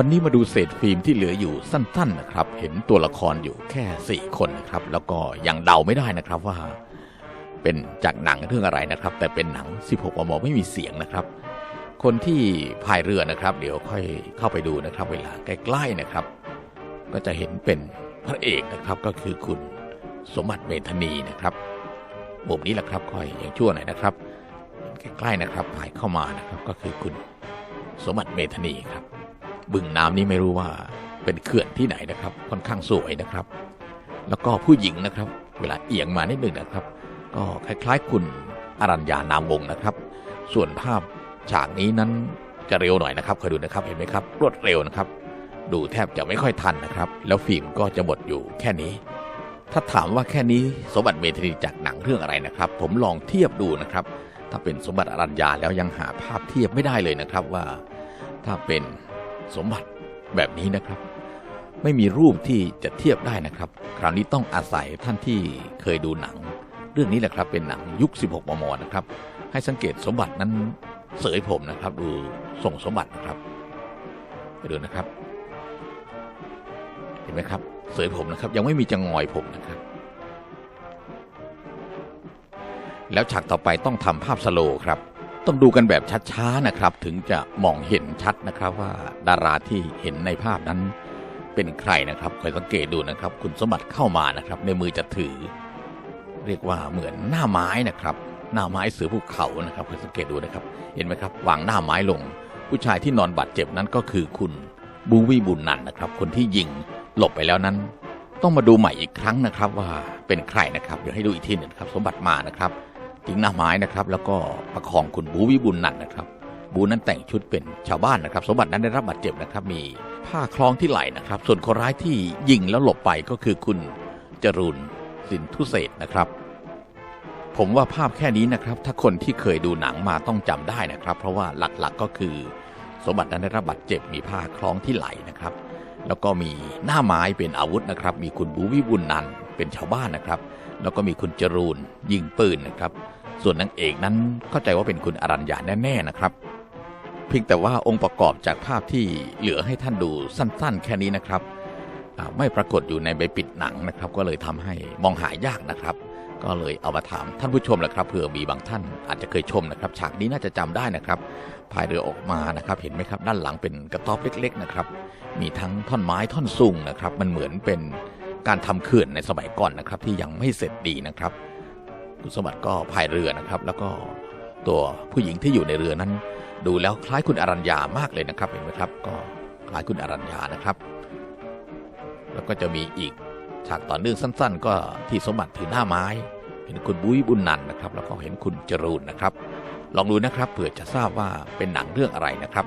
วันนี้มาดูเศษฟิล์มที่เหลืออยู่สั้น ๆนะครับ เห็นตัวละครอยู่แค่ 4 คนนะครับ แล้วก็ยังเดาไม่ได้นะครับว่า เป็นจากหนังเรื่องอะไรนะครับ แต่เป็นหนัง 16 มมไม่มีเสียงนะครับ คนที่พายเรือนะครับ เดี๋ยวค่อยเข้าไปดูนะครับ เวลาใกล้ๆนะครับ ก็จะเห็นเป็นพระเอกนะครับก็คือคุณสมบัติเมธานีนะครับมุมนี้แหละครับค่อยยังชั่วหน่อยนะครับใกล้ๆนะครับพายเข้ามานะครับก็คือคุณสมบัติเมธานีครับ บึงน้ำนี้ไม่รู้ว่าเป็นเขื่อนที่ไหนนะครับ ค่อนข้างสวยนะครับ แล้วก็ผู้หญิงนะครับ เวลาเอียงมานิดหนึ่งนะครับ ก็คล้ายๆคุณอรัญญานามวงศ์นะครับ ส่วนภาพฉากนี้นั้นจะเร็วหน่อยนะครับคอยดูนะครับเห็นไหมครับ รวดเร็วนะครับ ดูแทบจะไม่ค่อยทันนะครับ แล้วฟิล์มก็จะหมดอยู่แค่นี้ ถ้าถามว่าแค่นี้สมบัติเมธานีจากหนังเรื่องอะไรนะครับ ผมลองเทียบดูนะครับ ถ้าเป็นสมบัติอรัญญาแล้วยังหาภาพเทียบไม่ได้เลยนะครับว่า ถ้าเป็น สมบัติแบบนี้นะครับ ไม่มีรูปที่จะเทียบได้นะครับ คราวนี้ต้องอาศัยท่านที่เคยดูหนัง เรื่องนี้แหละครับเป็นหนังยุค 16 มมนะครับ ให้สังเกตสมบัตินั้นเสยผมนะครับ ดูส่งสมบัตินะครับไปดูนะครับ เห็นไหมครับ เสยผมนะครับ ยังไม่มีจะงอยผมนะครับ แล้วฉากต่อไปต้องทำภาพสโลครับ ต้องดูกันแบบช้าๆนะครับ ถึงจะมองเห็นชัดนะครับว่าดาราที่เห็นในภาพนั้นเป็นใครนะครับคอยสังเกตดูนะครับ คุณสมบัติเข้ามานะครับ ในมือจะถือ เรียกว่าเหมือนหน้าไม้นะครับ หน้าไม้เสือภูเขานะครับคอยสังเกตดูนะครับ เห็นไหมครับวางหน้าไม้ลง ผู้ชายที่นอนบาดเจ็บนั้นก็คือคุณบูวี่บุญนันนะครับ คนที่ยิงหลบไปแล้วนั้น ต้องมาดูใหม่อีกครั้งนะครับ ว่าเป็นใครนะครับเดี๋ยวให้ดูอีกทีหนึ่งครับ สมบัติมานะครับ ทิ้งหน้าไม้นะครับ แล้วก็ประคองคุณบูวิบุญนันนะครับ บูนั้นแต่งชุดเป็นชาวบ้านนะครับ สมบัตินั้นได้รับบาดเจ็บนะครับ มีผ้าคล้องที่ไหล่นะครับ ส่วนคนร้ายที่ยิงแล้วหลบไปก็คือคุณจรูนสินทุเศษนะครับ ผมว่าภาพแค่นี้นะครับ ถ้าคนที่เคยดูหนังมาต้องจำได้นะครับ เพราะว่าหลักๆก็คือ สมบัตินั้นได้รับบาดเจ็บ มีผ้าคล้องที่ไหล่นะครับ แล้วก็มีหน้าไม้เป็นอาวุธนะครับ มีคุณบูวิบุญนันเป็นชาวบ้านนะครับ แล้วก็มีคุณจรูนยิงปืนนะครับ ส่วนนางเอกนั้นเข้าใจว่าเป็นคุณอรัญญาแน่ๆนะครับ เพียงแต่ว่าองค์ประกอบจากภาพที่เหลือให้ท่านดูสั้นๆ แค่นี้นะครับ ไม่ปรากฏอยู่ในใบปิดหนังนะครับ ก็เลยทำให้มองหายากนะครับ ก็เลยเอามาถามท่านผู้ชมแหละครับเผื่อมีบางท่านอาจจะเคยชมนะครับ ฉากนี้น่าจะจำได้นะครับพายเรือออกมานะครับ เห็นไหมครับด้านหลังเป็นกระต๊อบเล็ก ๆ นะครับ มีทั้งท่อนไม้ท่อนซุงนะครับ มันเหมือนเป็นการทำเขื่อนในสมัยก่อนนะครับ ที่ยังไม่เสร็จดีนะครับ คุณสมบัติก็พายเรือนะครับ แล้วก็ตัวผู้หญิงที่อยู่ในเรือนั้น ดูแล้วคล้ายคุณอรัญญามากเลยนะครับเห็นไหมครับ ก็คล้ายคุณอรัญญานะครับ แล้วก็จะมีอีกฉากต่อเนื่องสั้น ๆ ก็ที่สมบัติถือหน้าไม้ เห็นคุณบุ้ยบุญนันนะครับ แล้วก็เห็นคุณจรูนนะครับ ลองดูนะครับเผื่อจะทราบว่าเป็นหนังเรื่องอะไรนะครับ